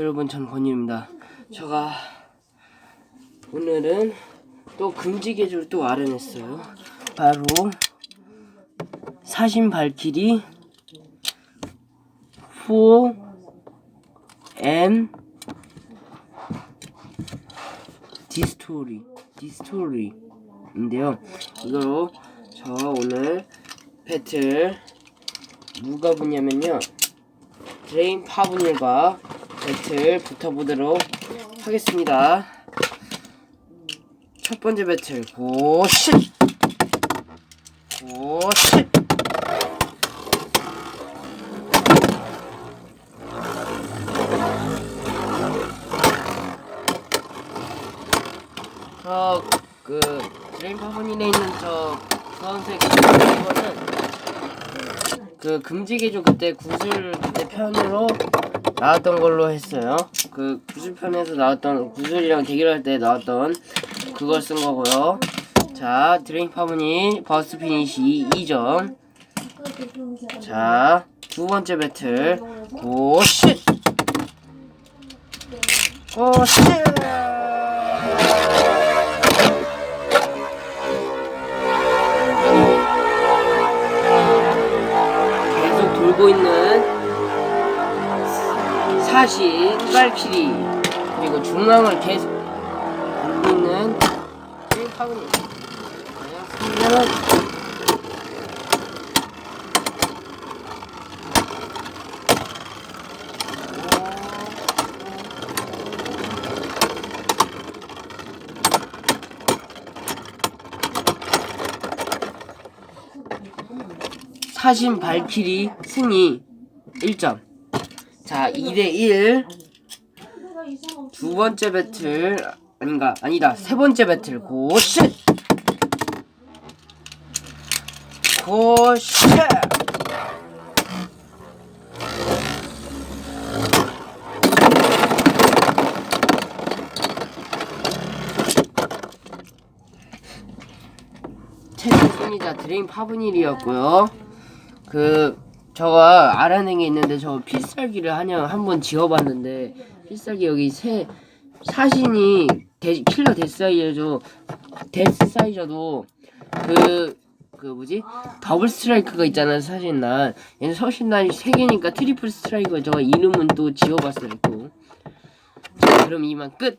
여러분 전 권유입니다. 제가 오늘은 또 금지 계절을 또 알아냈어요. 바로 사신 발키리 4 M 디스토리 디스토리인데요. 이거로 저 오늘 배틀 누가 보냐면요. 드레인 파브닐과 배틀 붙어보도록 하겠습니다. 첫 번째 배틀. 고시 고시 저그 드레인 파브닐에 있는 저 주황색 이거는 그 금지 개조 그때 구슬 그때 편으로 나왔던 걸로 했어요. 그 구슬 편에서 나왔던 구슬이랑 대결할 때 나왔던 그걸 쓴 거고요. 자, 드레인 파문이 버스 피니시 2점. 자, 두 번째 배틀. 고시! 고시! 계속 돌고 있는 사신 빨키리 그리고 중앙을 계속 돌고 있는 파군이 승자는 사신 발키리 승리. 1점 자 2대1 두 번째 배틀 아닌가? 아니다. 세 번째 배틀. 고시 고시 최종 승리자 드레인 파브닐이었고요. 그 저가 알아낸 게 있는데 저 필살기를 한영 한번 지어봤는데 필살기 여기 세 사신이 데, 킬러 데스사이저도 데스사이저도 그, 그 뭐지? 더블 스트라이크가 있잖아요 사신난 얘는 서신난이 세 개니까 트리플 스트라이크 저가 이름은 또 지어봤어요 또. 자, 그럼 이만 끝